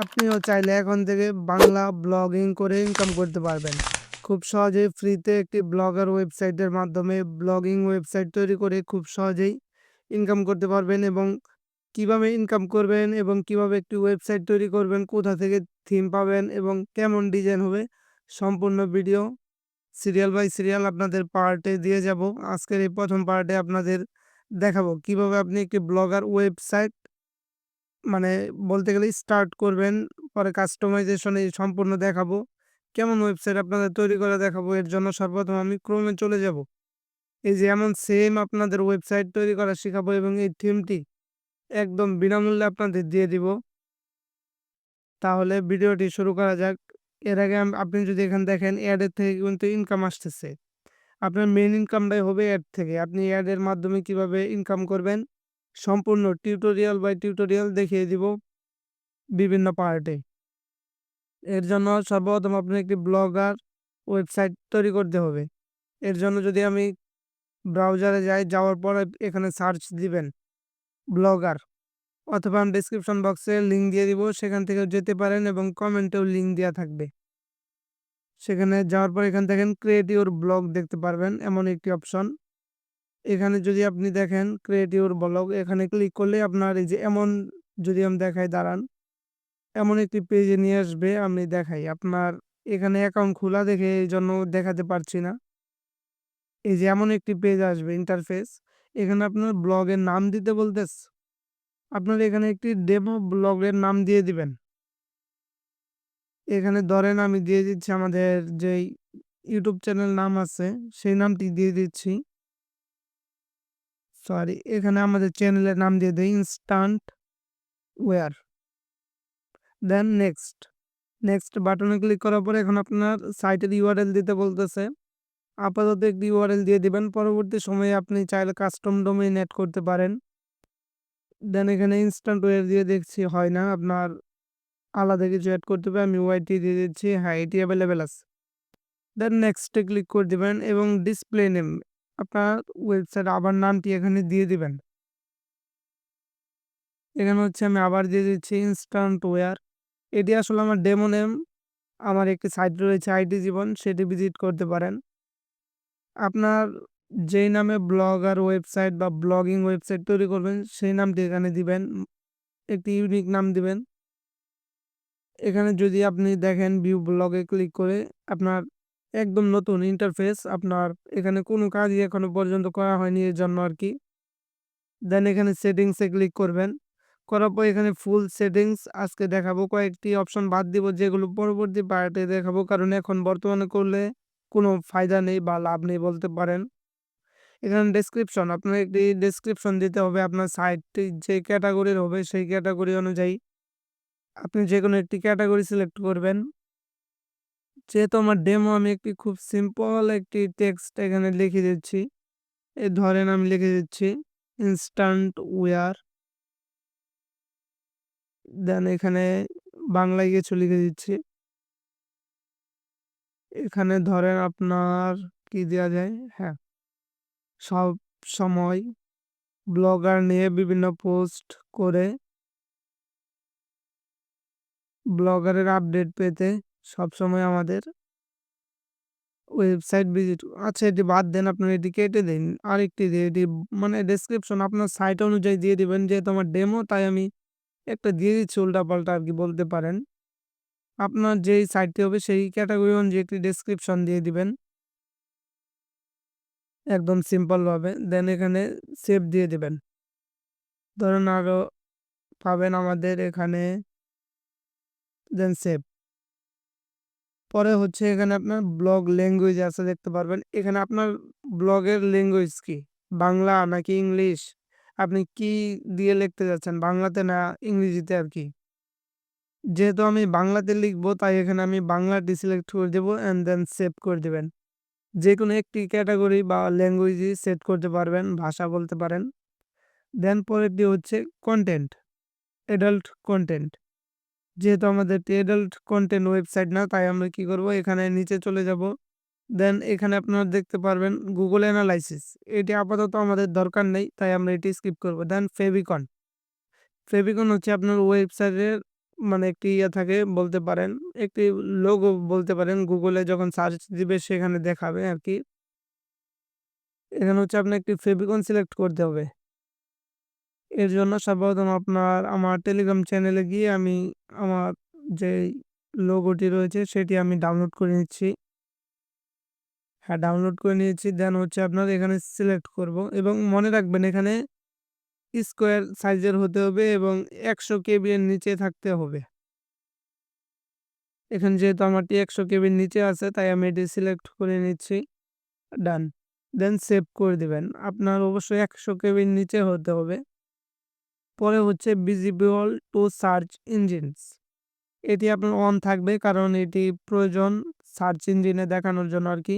আপনিও চাইলে এখন থেকে বাংলা ব্লগিং করে ইনকাম করতে পারবেন। খুব সহজেই ফ্রিতে একটি ব্লগার ওয়েবসাইটের মাধ্যমে ব্লগিং ওয়েবসাইট তৈরি করে খুব সহজেই ইনকাম করতে পারবেন এবং কীভাবে ইনকাম করবেন এবং কীভাবে একটি ওয়েবসাইট তৈরি করবেন, কোথা থেকে থিম পাবেন এবং কেমন ডিজাইন হবে সম্পূর্ণ ভিডিও সিরিয়াল বাই সিরিয়াল আপনাদের পার্টে দিয়ে যাব। আজকের এই প্রথম পার্টে আপনাদের দেখাবো কীভাবে আপনি একটি ব্লগার ওয়েবসাইট মানে বলতে গেলে স্টার্ট করবেন, পরে কাস্টমাইজেশন এই সম্পূর্ণ দেখাবো। কেমন ওয়েবসাইট আপনাদের তৈরি করে দেখাবো, এর জন্য সর্বপ্রথম আমি ক্রোমে চলে যাব। এই যে এমন সেম আপনাদের ওয়েবসাইট তৈরি করা শেখাবো এবং এই থিমটি একদম বিনামূল্যে আপনাদের দিয়ে দিব। তাহলে ভিডিওটি শুরু করা যাক। এর আগে আপনি যদি এখানে দেখেন অ্যাডের থেকে কিন্তু ইনকাম আসতেছে। আপনার মেন ইনকামটাই হবে অ্যাড থেকে। আপনি অ্যাডের মাধ্যমে কীভাবে ইনকাম করবেন? সম্পূর্ণ টিউটোরিয়াল বাই টিউটোরিয়াল দেখিয়ে দিব বিভিন্ন পার্টে এর জন্য সর্বপ্রথম আপনার একটি ব্লগার ওয়েবসাইট তৈরি করতে হবে। এর জন্য যদি আমি ব্রাউজারে যাই, যাওয়ার পর এখানে সার্চ দিবেন ব্লগার অথবা আমি ডিসক্রিপশন বক্সে লিঙ্ক দিয়ে দিব, সেখান থেকেও যেতে পারেন এবং কমেন্টেও লিঙ্ক দেওয়া থাকবে। সেখানে যাওয়ার পর এখান থেকে ক্রিয়েট ইউর ব্লগ দেখতে পারবেন, এমন একটি অপশন এখানে যদি আপনি দেখেন ক্রিয়েট ইউর ব্লগ এখানে ক্লিক করলে আপনার এই যে এমন যদি আমি দেখাই, দাঁড়ান। এমন একটি পেজে নিয়ে আসবে, আমি দেখাই। আপনার এখানে অ্যাকাউন্ট খোলা দেখে এই জন্য দেখাতে পারছি না। এই যে এমন একটি পেজ আসবে ইন্টারফেস এখানে আপনার ব্লগের নাম দিতে বলতেস, আপনার এখানে একটি ডেমো ব্লগের নাম দিয়ে দিবেন। এখানে ধরেন আমি দিয়ে দিচ্ছি আমাদের যেই ইউটিউব চ্যানেল নাম আছে, সেই নামটি দিয়ে দিচ্ছি। সরি এখানে আমাদের চ্যানেলের নাম দিয়ে দিই ইনস্টান্ট ওয়ার দেন নেক্সট নেক্সট বাটনে ক্লিক করার পরে এখন আপনার সাইটের ইউআরএল দিতে বলতেছে। আপাতত একটি ইউআরএল দিয়ে দিবেন, পরবর্তী সময়ে আপনি চাইলে কাস্টম ডোমেইন অ্যাড করতে পারেন। দেন এখানে ইনস্ট্যান্ট ওয়্যার দিয়ে দেখছি, হয় না, আপনার আলাদা কিছু অ্যাড করতে হবে, আমি ওয়াইটি দিয়ে দিচ্ছি হ্যাঁ এটি অ্যাভেলেবেল আছে। দেন নেক্সটে ক্লিক করে দিবেন এবং ডিসপ্লে নেম আপনার ওয়েবসাইট আবার নামটি এখানে দিয়ে দিবেন। এখানে হচ্ছে আমি আবার দিয়ে দিচ্ছি ইনস্ট্যান্ট ওয়্যার এটি আসলে আমার ডেমো নেম আমার একটি সাইট রয়েছে আইটি জীবন, সেটি ভিজিট করতে পারেন। আপনার যেই নামে ব্লগ আর ওয়েবসাইট বা ব্লগিং ওয়েবসাইট তৈরি করবেন, সেই নামটি এখানে দিবেন, একটি ইউনিক নাম দিবেন। এখানে যদি আপনি দেখেন ভিউ ব্লগে ক্লিক করে আপনার একদম নতুন ইন্টারফেস আপনার এখানে কোনো কাজই এখনও পর্যন্ত করা হয়নি এর জন্য আর কি। দেন এখানে সেটিংসে ক্লিক করবেন। করার পর এখানে ফুল সেটিংস আজকে দেখাবো কয়েকটি অপশন বাদ দিব যেগুলো পরবর্তী পার্টে দেখাবো, কারণ এখন বর্তমানে করলে কোনো ফায়দা নেই বা লাভ নেই বলতে পারেন। এখানে ডেসক্রিপশন আপনার একটি ডেসক্রিপশন দিতে হবে আপনার সাইটটি যে ক্যাটাগরির হবে সেই ক্যাটাগরি অনুযায়ী। আপনি যে কোনো একটি ক্যাটাগরি সিলেক্ট করবেন। যেহেতু আমার ডেমো আমি একটি খুব সিম্পল একটি টেক্সট এখানে লিখে দিচ্ছি। এ ধরেন আমি লিখে দিচ্ছি ইনস্ট্যান্ট ওয়ার দেন এখানে বাংলায় কিছু লিখে দিচ্ছি। এখানে ধরেন আপনার কি দেওয়া যায়? হ্যাঁ। সব সময় ব্লগার নিয়ে বিভিন্ন পোস্ট করে ব্লগারের আপডেট পেতে সবসময় আমাদের ওয়েবসাইট ভিজিট আচ্ছা এটি বাদ দেন, আপনার এটি কেটে দিন। আরেকটি দিয়ে এটি মানে ডেসক্রিপশন আপনার সাইট অনুযায়ী দিয়ে দিবেন, যেহেতু আমার ডেমো তাই আমি একটা দিয়ে দিচ্ছি, উল্টাপাল্টা আর কি বলতে পারেন। আপনার যেই সাইটটি হবে, সেই ক্যাটাগরি অনুযায়ী একটি ডেসক্রিপশন দিয়ে দিবেন। একদম সিম্পলভাবে দেন এখানে সেভ দিয়ে দিবেন। ধরেন আরও পাবেন আমাদের এখানে দেন সেভ পরে হচ্ছে এখানে আপনার ব্লগ ল্যাঙ্গুয়েজ আছে দেখতে পারবেন। এখানে আপনার ব্লগের ল্যাঙ্গুয়েজ কি? বাংলা নাকি ইংলিশ? আপনি কি দিয়ে লিখতে যাচ্ছেন? বাংলাতে না ইংরেজিতে আর কি? যেহেতু আমি বাংলাতে লিখব, তাই এখানে আমি বাংলাটি সিলেক্ট করে দেবো অ্যান্ড দেন সেভ করে দেবেন। যে কোনো একটি ক্যাটাগরি বা ল্যাঙ্গুয়েজই সেট করতে পারবেন, ভাষা বলতে পারেন। দেন পরেরটি হচ্ছে কন্টেন্ট অ্যাডাল্ট কন্টেন্ট যেহেতু আমাদের অ্যাডাল্ট কন্টেন্ট ওয়েবসাইট না, তাই আমরা কি করব? এখানে নিচে চলে যাব। দেন এখানে আপনারা দেখতে পারবেন গুগল অ্যানালাইসিস এটি আপাতত আমাদের দরকার নেই, তাই আমরা এটি স্কিপ করব। দেন ফেভিকন ফেভিকন হচ্ছে আপনার ওয়েবসাইটের মানে একটি ইয়ে থাকে, বলতে পারেন, একটি লোগো বলতে পারেন। গুগলে যখন সার্চ দিবে, সেখানে দেখাবে আর কি। এখানে হচ্ছে আপনার একটি ফেবিকন সিলেক্ট করতে হবে। এর জন্য সর্বপ্রথম আপনার আমার টেলিগ্রাম চ্যানেলে গিয়ে আমি আমার যে লোগোটি রয়েছে সেটি আমি ডাউনলোড করে নিচ্ছি। হ্যাঁ ডাউনলোড করে নিয়েছি দেন হচ্ছে আপনার এখানে সিলেক্ট করব এবং মনে রাখবেন এখানে স্কোয়ার সাইজের হতে হবে এবং একশো কেবি এর নিচে থাকতে হবে। এখানে যেহেতু আমারটি একশো কেবির নিচে আছে, তাই আমি এটি সিলেক্ট করে নিচ্ছি। ডান দেন সেভ করে দিবেন। আপনার অবশ্যই একশো কেবির নিচে হতে হবে। পরে হচ্ছে ভিজিবল টু সার্চ ইঞ্জিনস এটি আপনার অন থাকবে কারণ এটি প্রয়োজন সার্চ ইঞ্জিনে দেখানোর জন্য আর কি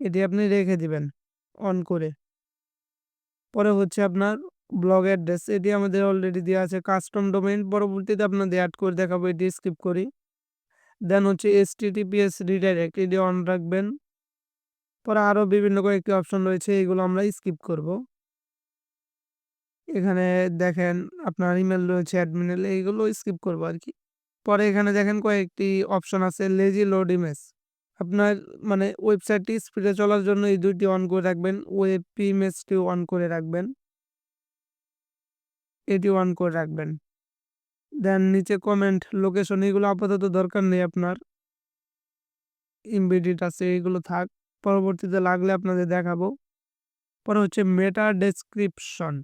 এটি আপনি রেখে দিবেন অন করে। পরে হচ্ছে আপনার ব্লগ অ্যাড্রেস এটি আমাদের অলরেডি দেওয়া আছে কাস্টম ডোমেইন পরবর্তীতে আপনাদের অ্যাড করে দেখাবো, এটি স্কিপ করি। দেন হচ্ছে এস টিটিপিএস রিডাইরেক্ট এটি অন রাখবেন। পরে আরও বিভিন্ন কয়েকটি অপশন রয়েছে, এগুলো আমরা স্কিপ করব। এখানে দেখেন আপনার ইমেল রয়েছে অ্যাডমিনেল এইগুলো স্কিপ করব আর কি পরে এখানে দেখেন কয়েকটি অপশন আছে লেজি লোড ইমেজ আপনার মানে ওয়েবসাইটটি স্পিডে চলার জন্য এই দুইটি অন করে রাখবেন ওয়েব ইমেজটি অন করে রাখবেন। এটি অন করে রাখবেন। দেন নিচে কমেন্ট লোকেশন এগুলো আপাতত দরকার নেই আপনার। ইমবিডিট আছে, এগুলো থাক। পরবর্তীতে লাগলে আপনাদের দেখাবো। পরে হচ্ছে মেটা ডেসক্রিপশন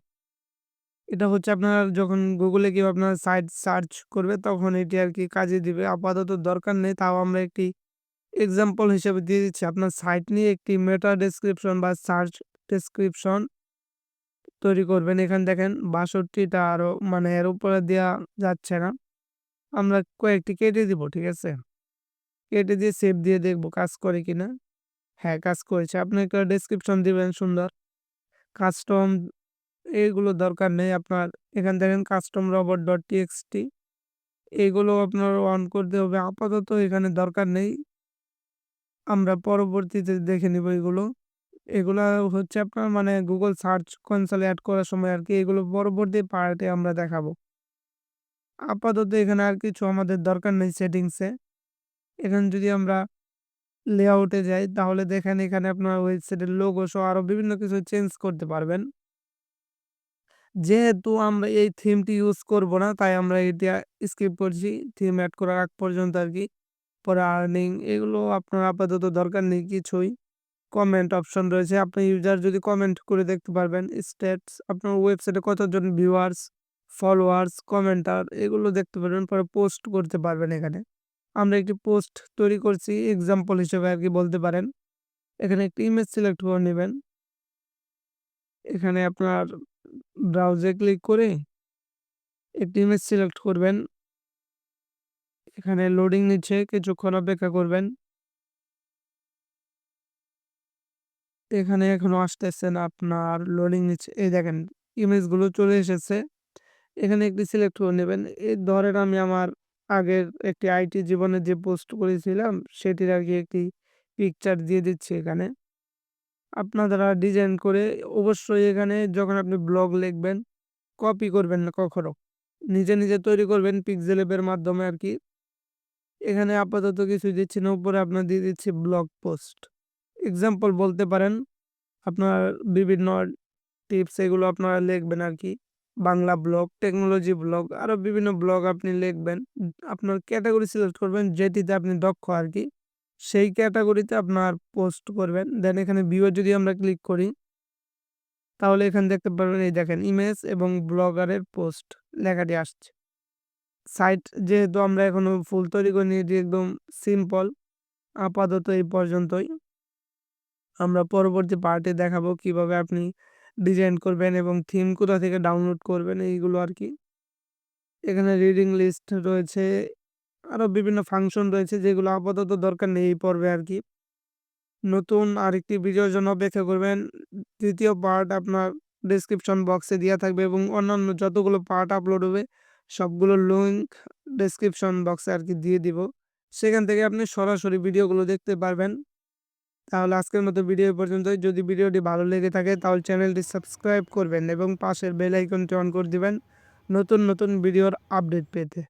এটা হচ্ছে আপনার যখন গুগলে কেউ আপনার সাইট সার্চ করবে, তখন এটি আর কি কাজে দিবে। আপাতত দরকার নেই, তাও আমরা একটি এক্সাম্পল হিসেবে দিয়ে দিচ্ছি। আপনার সাইট নিয়ে একটি মেটা ডেসক্রিপশন বা সার্চ ডেসক্রিপশন তৈরি করবেন। এখানে দেখেন, বাষট্টিটা আরও মানে এর উপরে দেওয়া যাচ্ছে না। আমরা কয়েকটি কেটে দিব, ঠিক আছে? কেটে দিয়ে সেভ দিয়ে দেখব কাজ করে কিনা। হ্যাঁ কাজ করেছে। আপনি একটা ডেসক্রিপশন দিবেন, সুন্দর। কাস্টম এইগুলো দরকার নেই আপনার। এখান দেখেন কাস্টম রবট ডট টিএক্সটি এগুলো আপনার অন করতে হবে। আপাতত এখানে দরকার নেই। আমরা পরবর্তীতে দেখে নিব এগুলো। এগুলা হচ্ছে আপনার মানে গুগল সার্চ কনসোলে অ্যাড করার সময় আর কি এগুলো পরবর্তী পার্টে আমরা দেখাবো। আপাতত এখানে আর কিছু আমাদের দরকার নেই সেটিংসে এখানে যদি আমরা লেআউটে যাই, তাহলে দেখেন এখানে আপনার ওয়েবসাইটের লোগো সহ আরও বিভিন্ন কিছু চেঞ্জ করতে পারবেন। যেহেতু আমরা এই থিমটি ইউজ করব না, তাই আমরা এটা স্কিপ করছি। থিম অ্যাড করার আগ পর্যন্ত আর কি, পরে আর্নিং এগুলো আপনার আপাতত দরকার নেই কিছুই। কমেন্ট অপশন রয়েছে, আপনি ইউজার যদি কমেন্ট করে দেখতে পারবেন স্টেটস আপনার ওয়েবসাইটে কতজন ভিউয়ার্স, ফলোয়ার্স, কমেন্টার, এগুলো দেখতে পারবেন, পরে পোস্ট করতে পারবেন এখানে। আমরা একটি পোস্ট তৈরি করছি, এক্সাম্পল হিসেবে আর কি বলতে পারেন। এখানে একটি ইমেজ সিলেক্ট করে নেবেন। এখানে আপনার ব্রাউজে ক্লিক করে একটি ইমেজ সিলেক্ট করবেন। এখানে লোডিং নিচ্ছে, কিছুক্ষণ অপেক্ষা করবেন। এখানে এখনও আসতেছে না আপনার লোডিং নিচ্ছে। এই দেখেন ইমেজগুলো চলে এসেছে। এখানে একটি সিলেক্ট করে নেবেন। এই ধরেন আমি আমার আগের একটি আইটি জীবনে যে পোস্ট করেছিলাম, সেটির আর কি একটি পিকচার দিয়ে দিচ্ছি এখানে। আপনারা ডিজাইন করে অবশ্যই এখানে যখন আপনি ব্লগ লিখবেন কপি করবেন না কখনো। নিজে নিজে তৈরি করবেন পিক্সেল অ্যাপের মাধ্যমে আর কি। এখানে আপাতত কিছু দিচ্ছি না, উপরে আপনার দিয়ে দিচ্ছি ব্লগ পোস্ট এক্সাম্পল বলতে পারেন, আপনার বিভিন্ন টিপস এগুলো আপনারা লিখবেন আর কি। বাংলা ব্লগ টেকনোলজি ব্লগ আরও বিভিন্ন ব্লগ আপনি লিখবেন। আপনার ক্যাটাগরি সিলেক্ট করবেন যেটিতে আপনি দক্ষ আর কি। সেই ক্যাটাগরিতে আপনার পোস্ট করবেন। দেন এখানে ভিউ যদি আমরা ক্লিক করি, তাহলে এখানে দেখতে পারবেন, এই দেখেন ইমেজ এবং ব্লগারের পোস্ট লেখাটি আসছে। সাইট যেহেতু আমরা এখনও ফুল তৈরি করিনি, এটি একদম সিম্পল আপাতত এই পর্যন্তই। আমরা পরবর্তী পার্টে দেখাবো কীভাবে আপনি ডিজাইন করবেন এবং থিম কোথা থেকে ডাউনলোড করবেন, এইগুলো আর কি। এখানে রিডিং লিস্ট রয়েছে আরও বিভিন্ন ফাংশন রয়েছে যেগুলো আপাতত দরকার নেই এই পর্বে আর কি। নতুন আরেকটি ভিডিওর জন্য অপেক্ষা করবেন। তৃতীয় পার্ট আপনার ডিসক্রিপশন বক্সে দেওয়া থাকবে এবং অন্যান্য যতগুলো পার্ট আপলোড হবে সবগুলো লিঙ্ক ডিসক্রিপশন বক্সে আর কি দিয়ে দিব। সেখান থেকে আপনি সরাসরি ভিডিওগুলো দেখতে পারবেন। তাহলে আজকের মতো ভিডিও পর্যন্তই। যদি ভিডিওটি ভালো লেগে থাকে তাহলে চ্যানেলটি সাবস্ক্রাইব করবেন এবং পাশের বেল আইকনটি অন করে দিবেন নতুন নতুন ভিডিওর আপডেট পেতে।